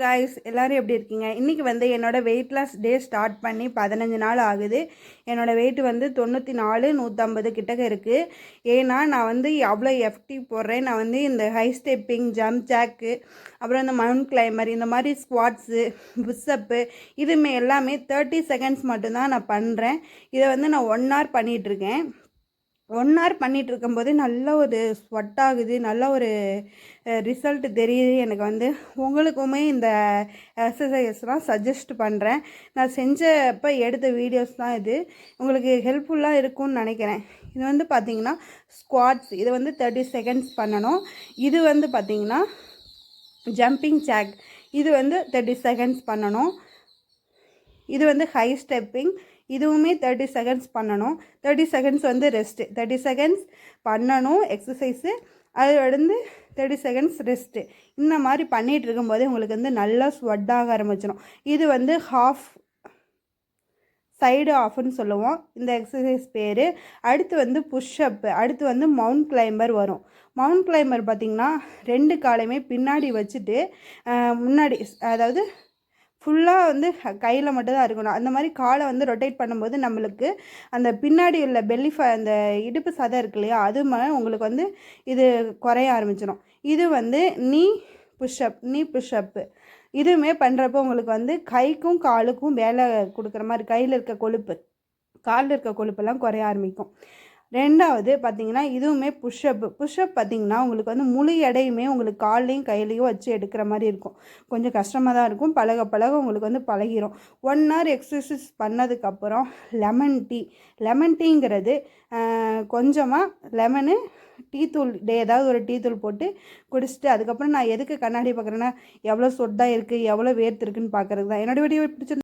Guys எல்லோரும் எப்படி இருக்கீங்க? இன்றைக்கி வந்து என்னோட வெயிட் லாஸ் டே ஸ்டார்ட் பண்ணி பதினஞ்சு நாள் ஆகுது. என்னோடய வெயிட் வந்து தொண்ணூற்றி நாலு நூற்றம்பது கிட்டக்க இருக்குது ஏன்னா நான் வந்து அவ்வளோ எஃப்டி போடுறேன். நான் வந்து இந்த ஹை ஸ்டெப்பிங் ஜம்ப் ஜாக்கு அப்புறம் இந்த மவுண்ட் கிளைமர் இந்த மாதிரி ஸ்குவாட்ஸு புஷ்அப்பு இதுமே எல்லாமே தேர்ட்டி செகண்ட்ஸ் மட்டும்தான் நான் பண்ணுறேன் இதை வந்து நான் ஒன் ஹவர் பண்ணிகிட்ருக்கேன் ஒன் ஹவர் பண்ணிகிட்டு இருக்கும்போது நல்ல ஒரு ஸ்வெட் ஆகுது நல்ல ஒரு ரிசல்ட் தெரியுது. எனக்கு வந்து உங்களுக்குமே இந்த எக்ஸசைஸ்லாம் சஜஸ்ட் பண்ணுறேன் நான் செஞ்சப்போ எடுத்த வீடியோஸ் தான் இது. உங்களுக்கு ஹெல்ப்ஃபுல்லாக இருக்கும்னு நினைக்கிறேன். இது வந்து பார்த்திங்கன்னா ஸ்குவாட்ஸ் இது வந்து தேர்ட்டி செகண்ட்ஸ் பண்ணணும். இது வந்து பார்த்திங்கன்னா ஜம்பிங் ஜாக் இது வந்து தேர்ட்டி செகண்ட்ஸ் பண்ணணும். இது வந்து ஹை ஸ்டெப்பிங் இதுவுமே தேர்ட்டி செகண்ட்ஸ் பண்ணணும். தேர்ட்டி செகண்ட்ஸ் வந்து ரெஸ்ட்டு தேர்ட்டி செகண்ட்ஸ் பண்ணணும் எக்ஸசைஸு அது வந்து தேர்ட்டி செகண்ட்ஸ் ரெஸ்ட்டு இந்த மாதிரி பண்ணிகிட்டு இருக்கும்போது உங்களுக்கு வந்து நல்லா ஸ்வெட்டாக ஆரம்பிச்சிடும் இது வந்து ஹாஃப் சைடு ஆஃப்னு சொல்லுவோம். இந்த எக்ஸசைஸ் பேர். அடுத்து வந்து புஷ்அப்பு அடுத்து வந்து மவுண்ட் கிளைம்பர் வரும். மவுண்ட் கிளைம்பர் பார்த்திங்கன்னா ரெண்டு காலையுமே பின்னாடி வச்சுட்டு முன்னாடி அதாவது ஃபுல்லாக வந்து கையில் மட்டும்தான் இருக்கணும். அந்த மாதிரி காலை வந்து ரொட்டேட் பண்ணும்போது நம்மளுக்கு அந்த பின்னாடி உள்ள பெல்லி ஃப அந்த இடுப்பு சதை இருக்கு இல்லையா அது உங்களுக்கு வந்து இது குறைய ஆரம்பிச்சிடும் இது வந்து நீ புஷ்அப் நீ புஷ்அப்பு இதுவுமே பண்ணுறப்போ உங்களுக்கு வந்து கைக்கும் காலுக்கும் வேலை கொடுக்குற மாதிரி கையில் இருக்க கொழுப்பு காலில் இருக்க கொழுப்பெல்லாம் குறைய ஆரம்பிக்கும். ரெண்டாவது பார்த்தீங்கன்னா இதுவுமே புஷ்அப் புஷ்அப் பார்த்தீங்கன்னா உங்களுக்கு வந்து முழு எடையுமே உங்களுக்கு கால்லையும் கையிலையும் வச்சு எடுக்கிற மாதிரி இருக்கும். கொஞ்சம் கஷ்டமாக தான் இருக்கும். பழக பழக உங்களுக்கு வந்து பழகிரும். ஒன் ஹவர் எக்ஸசைஸ் பண்ணதுக்கப்புறம் லெமன் டீ லெமன் டீங்கிறது கொஞ்சமாக லெமனு டீ தூள் டே ஏதாவது ஒரு டீ தூள் போட்டு குடிச்சிட்டு அதுக்கப்புறம் நான் எதுக்கு கண்ணாடி பார்க்குறேன்னா எவ்வளோ சொட்டாக இருக்குது எவ்வளோ வேர்த்து இருக்குன்னு பார்க்குறது தான். என்னோடய வீடியோ பிடிச்சிருந்தா